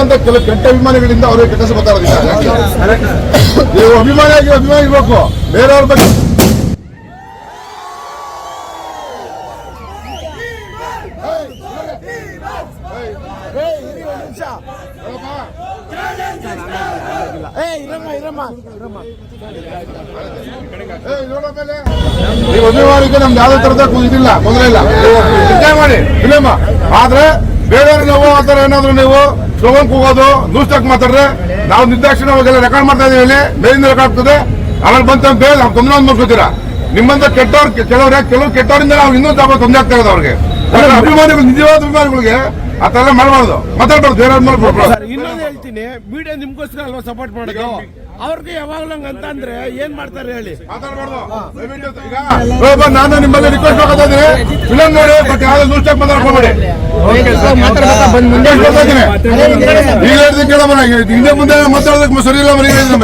ನಿಮ್ಮಂತ ಕೆಲವು ಕೆಟ್ಟ ಅಭಿಮಾನಿಗಳಿಂದ ಅವರಿಗೆ ಕೆಟ್ಟ ಇರೋದಿಲ್ಲ ನೀವು ಅಭಿಮಾನಿಯಾಗಿ ಅಭಿಮಾನಿ ಇರಬೇಕು ಬೇರೆಯವ್ರ ಬಗ್ಗೆ. ನೀವು ಅಭಿಮಾನಿಗೆ ನಮ್ಗೆ ಯಾವ್ದೇ ತರದ ಇದಿಲ್ಲ, ತೊಂದರೆ ಇಲ್ಲ. ಮಾಡಿ ಇಲ್ಲಮ್ಮ ಆದ್ರೆ ಬೇರೆಯವ್ರಿಗೆ ನಾವು ಆ ಥರ ಏನಾದ್ರು ನೀವು ಸ್ಲೋಗನ್ ಕೂಗೋದು ನ್ಯೂಸ್ ಟಾಕ್ ಮಾತಾಡ್ರೆ ನಾವು ನಿರ್ದಾಕ್ಷಿಣ್ಯ ಅವಾಗೆಲ್ಲ ರೆಕಾರ್ಡ್ ಮಾಡ್ತಾ ಇದೀವಿ ಇಲ್ಲಿ ಮೇಲಿಂದ ರೆಕಾರ್ಡ್ ಆಗ್ತದೆ. ಆಮೇಲೆ ಬಂತ ಬೇರೆ ನಾವು ತೊಂದರೆ ಒಂದು ನಿಮ್ಮಂತ ಕೆಟ್ಟವ್ರು ಕೆಲವ್ರೆ ಕೆಲವು ಕೆಟ್ಟವರಿಂದ ನಾವು ಇನ್ನೂ ತಾಪ ತೊಂದರೆ ಆಗ್ತಾ ಇರೋದು ಅವ್ರಿಗೆ. ಅಭಿಮಾನಿಗಳು ನಿಜವಾದ ಅಭಿಮಾನಿಗಳಿಗೆ ಆ ತರ ಮಾಡಬಾರ್ದು. ಮಾತಾಡ್ಬಾರ್ದು ಬೇರೆಯವ್ರ ಮೇಲೆ ಇನ್ನೊಂದು ಹೇಳ್ತೀನಿ ಮೀಡಿಯಾ ನಿಮ್ಗೋಸ್ಕರ ಅಲ್ವಾ ಸಪೋರ್ಟ್ ಮಾಡೋದು? ಅವ್ರಿಗೆ ಯಾವಾಗ್ಲೂ ಅಂತಂದ್ರೆ ಅಂತ ಅಂದ್ರೆ ಏನ್ ಮಾಡ್ತಾರೆ ಹೇಳಿ? ನಾನು ನಿಮ್ಮಲ್ಲಿ ರಿಕ್ವೆಸ್ಟ್ ಮಾಡ್ತಾ ಇದ್ದೀನಿ. ಫಿಲಂ ನೋಡಿ ಬಟ್ ಯಾವ್ದು ನ್ಯೂಸ್ ಮಾತಾಡ್ ಮಾತಾಡ್ಕೊಂಬೇಡಿ ರಿಕ್ವೆಸ್ಟ್ ಮಾಡ್ತಾ ಇದ್ದೀನಿ ಈಗ ಹೇಳಿದ ಕೇಳಬಾರ ಹಿಂದೆ ಮುಂದೆ ಮಾತಾಡೋದಕ್ಕೆ ಸರಿ ಇಲ್ಲ ಮರಿ ಹೇಳಿದ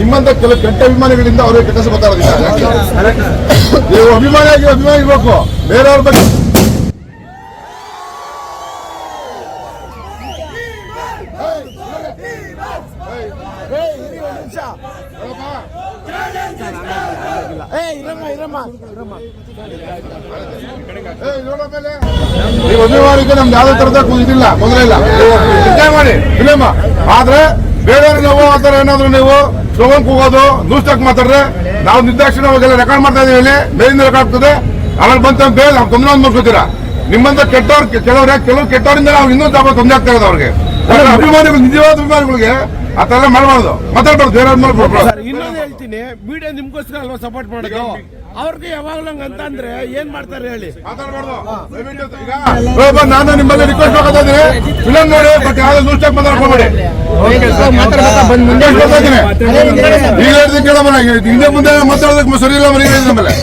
ನಿಮ್ಮಂತ ಕೆಲವು ಕೆಟ್ಟ ಅಭಿಮಾನಿಗಳಿಂದ ಅವರಿಗೆ ಬರ್ತಾ ಇರೋದಿಲ್ಲ ನೀವು ಅಭಿಮಾನಿಯಾಗಿ ಅಭಿಮಾನಿ ಇರ್ಬೇಕು ಬೇರೆಯವ್ರ ಬಗ್ಗೆ. ನೀವು ಅಭಿಮಾನಿಗೆ ನಮ್ಗೆ ಯಾವ್ದೇ ತರದ ಇದಿಲ್ಲ ಎಂಜಾಯ್ ಮಾಡಿ. ಇಲ್ಲಮ್ಮ ಆದ್ರೆ ಬೇರೆಯವ್ರಿಗೆ ನಾವು, ಆ ಥರ ಏನಾದ್ರು ನೀವು ಸ್ಲೋಗನ್ ಕೂಗೋದು ನ್ಯೂಸ್ ಟಾಕ್ ಮಾತಾಡ್ರೆ ನಾವು ನಿರ್ದಾಕ್ಷಿಣ ಅವಾಗೆಲ್ಲ ರೆಕಾರ್ಡ್ ಮಾಡ್ತಾ ಇದೀವಿ ಇಲ್ಲಿ ಮೇಲಿಂದ ರೆಕಾರ್ಡ್ ಆಗ್ತದೆ. ಆಮೇಲೆ ಬಂತ ಬೇಲ್ ನಾವು ತೊಂದರೆ ಒಂದು ನಿಮ್ಮಂತ ಕೆಟ್ಟವ್ರ ಕೆಲವ್ರೆ ಕೆಲವರು ಕೆಟ್ಟವರಿಂದ ನಾವು ಇನ್ನೂ ತಗೋ ತೊಂದರೆ ಆಗ್ತಾ ಇರೋದು ಅವ್ರಿಗೆ. ಅಭಿಮಾನಿಗಳು ನಿಜವಾದ ಅಭಿಮಾನಿಗಳಿಗೆ ಆ ಥರ ಎಲ್ಲ ಮಾಡಬಾರ್ದು. ಮಾತಾಡ್ಬಾರ್ದು ಬೇರೆ ಇನ್ನೊಂದು ಹೇಳ್ತೀನಿ. ಮೀಡಿಯಾ ನಿಮ್ಗೋಸ್ಕರ ಅಲ್ವಾ ಸಪೋರ್ಟ್ ಮಾಡೋದು? ಅವ್ರಿಗೆ ಯಾವಾಗ್ಲೂ ಅಂದ್ರೆ ಏನ್ ಮಾಡ್ತಾರೆ ಹೇಳಿ? ನಾನು ನಿಮ್ಮಲ್ಲಿ ರಿಕ್ವೆಸ್ಟ್ ಮಾಡ್ತಾ ಇದ್ದೀನಿ. ಫಿಲಂ ನೋಡಿ ಬಟ್ ಯಾವ್ದು ನ್ಯೂಸ್ ಚಾಕ್ ಮಾತಾಡ್ಕೊಂಬೇಡಿ ಈಗ ಹಿಂದೆ ಮುಂದೆ ಮಾತಾಡೋದಕ್ಕೆ ಸರಿ ಇಲ್ಲ ಮನೆ ನಮ್ಮಲ್ಲಿ ಮೇಲೆ